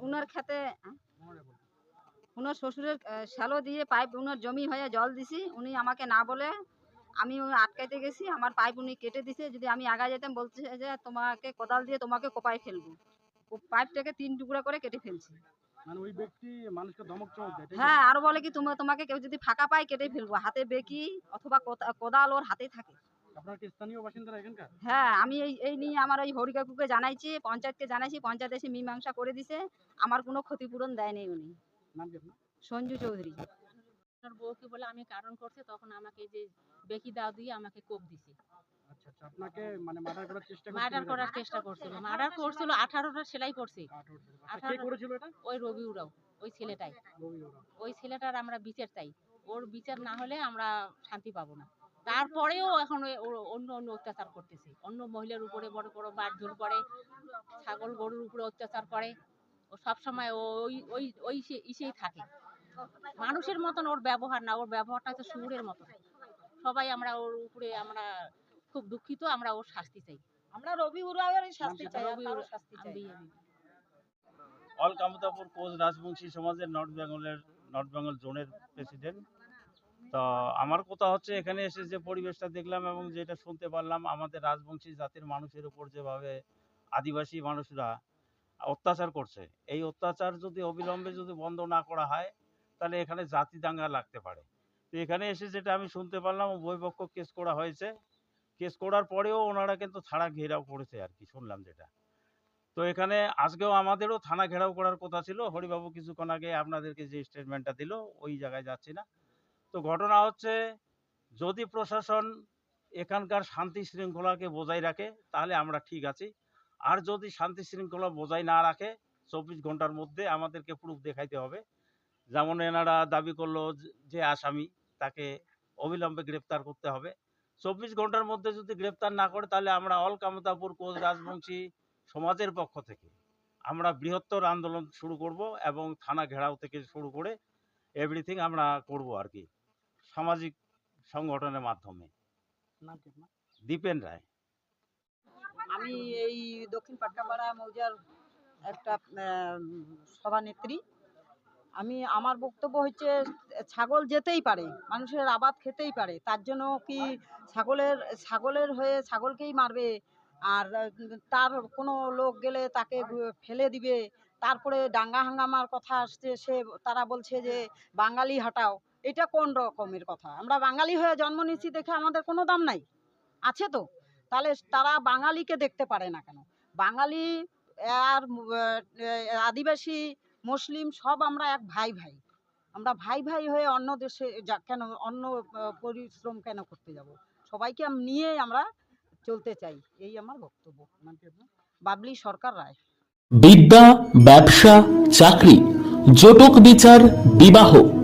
উনার খেতে উনার শ্বশুরের শ্যালো দিয়ে পাইপ উনার জমি হয়ে জল দিছি উনি আমাকে না বলে আমি আটকাইতে গেছি আমার পাইপ উনি কেটে দিছে যদি আমি আগা যেতাম বলছে যে তোমাকে কোদাল দিয়ে তোমাকে কোপাই ফেলব। পাইপটাকে তিন টুকরা করে কেটে ফেলছি। মানে? হ্যাঁ আরও বলে কি তোমা তোমাকে কেউ যদি ফাঁকা পায় কেটে ফেলব হাতে বেকি অথবা কোদা- কোদাল ওর হাতেই থাকে। আপনার কি স্থানীয় বাসিন্দারা এখানকার? হ্যাঁ আমি এই এই নিয়ে আমার ওই হরিকাকুকে জানাইছি পঞ্চায়েতকে জানাইছি পঞ্চায়েত এসে মীমাংসা করে দিছে। আমার কোনো ক্ষতিপূরণ দেয়নি উনি। সঞ্জু চৌধুরী। আপনার বউকে বলে আমি কারণ করছে তখন আমাকে যে বেকি দাও দিয়ে আমাকে কোপ দিছে। আচ্ছা আচ্ছা আপনাকে মানে মার্ডার করার চেষ্টা মার্ডার করার চেষ্টা করছিল। মার্ডার করছিল আঠারোটা সেলাই করছে। আচ্ছা, কে আঠারো- করেছিল এটা? ওই রবি উরাও ওই ছেলেটাই। ওই ছেলেটার আমরা বিচার চাই। ওর বিচার না হলে আমরা শান্তি পাবো না। তারপরেও এখন অন্য অন্য অত্যাচার করতেছে। অন্য মহিলার উপরে বড় বড় বাড়ঝুর করে ছাগল গরুর উপরে অত্যাচার করে। ও সবসময় ওই ওই ওই সে- ইসেই থাকে। মানুষের মতন ওর ব্যবহার না ওর ব্যবহারটা হচ্ছে সুরের মতন। সবাই আমরা ওর উপরে আমরা খুব দুঃখিত আমরা ওর শাস্তি চাই। আমরা রবি উরাওয়ের শাস্তি চাই রবি শাস্তি চাই অল কামতাপুর কোচ রাজবংশী সমাজের নর্থ বেঙ্গলের নর্থ বেঙ্গল জোনের প্রেসিডেন্ট তো আমার কথা হচ্ছে এখানে এসে যে পরিবেশটা দেখলাম এবং যেটা শুনতে পারলাম, আমাদের রাজবংশী জাতির মানুষের উপর যেভাবে আদিবাসী মানুষরা অত্যাচার করছে, এই অত্যাচার যদি অবিলম্বে যদি বন্ধ না করা হয়, তাহলে এখানে জাতি দাঙ্গা লাগতে পারে। তো এখানে এসে যেটা আমি শুনতে পারলাম বইপক্ষ কেস করা হয়েছে। কেস করার পরেও ওনারা কিন্তু থানা ঘেরাও করেছে আর কি, শুনলাম যেটা। তো এখানে আজকেও আমাদেরও থানা ঘেরাও করার কথা ছিল। হরিবাবু কিছুক্ষণ আগে আপনাদেরকে যে স্টেটমেন্টটা দিল, ওই জায়গায় যাচ্ছি না। তো ঘটনা হচ্ছে, যদি প্রশাসন এখানকার শান্তি শৃঙ্খলাকে বজায় রাখে, তাহলে আমরা ঠিক আছি। আর যদি শান্তি শৃঙ্খলা বজায় না রাখে, চব্বিশ ঘণ্টার মধ্যে আমাদেরকে প্রুফ দেখাইতে হবে। যেমন এনারা দাবি করল যে- আসামি তাকে অবিলম্বে গ্রেপ্তার করতে হবে। চব্বিশ ঘণ্টার মধ্যে যদি গ্রেপ্তার না করে, তাহলে আমরা অল কামতাপুর কোচ রাজবংশী সমাজের পক্ষ থেকে আমরা বৃহত্তর আন্দোলন শুরু করব এবং থানা ঘেরাও থেকে শুরু করে এভরিথিং আমরা করব আর কি। সামাজিক সংগঠনের মাধ্যমে। দীপেন রায়। আমি এই দক্ষিণ পাটকাপাড়া মৌজার একটা সভানেত্রী। আমি আমার বক্তব্য হচ্ছে ছাগল যেতেই পারে মানুষের আবাদ খেতেই পারে তার জন্য কি ছাগলের ছাগলের হয়ে ছাগলকেই মারবে? আর তার কোনো লোক গেলে তাকে ফেলে দিবে? তারপরে দাঙ্গা হাঙ্গামার কথা আসছে সে তারা বলছে যে বাঙালি হটাও। এটা কোন রকমের কথা? আমরা বাঙালি হয়ে জন্ম নিচ্ছি দেখে আমাদের কোনো দাম নাই। আছে তো? তাহলে তারা বাঙালিকে দেখতে পারে না কেন? বাঙালি আর আদিবাসী, মুসলিম সব আমরা এক ভাই ভাই। আমরা ভাই ভাই হয়ে অন্য দেশে যা- কেন, অন্য পরিশ্রম কেন করতে যাব? সবাইকে নিয়ে আমরা চলতে চাই। এই আমার বক্তব্য। বাবলি সরকার রায়। বিদ্যা, ব্যবসা, চাকরি, জটক বিচার, বিবাহ।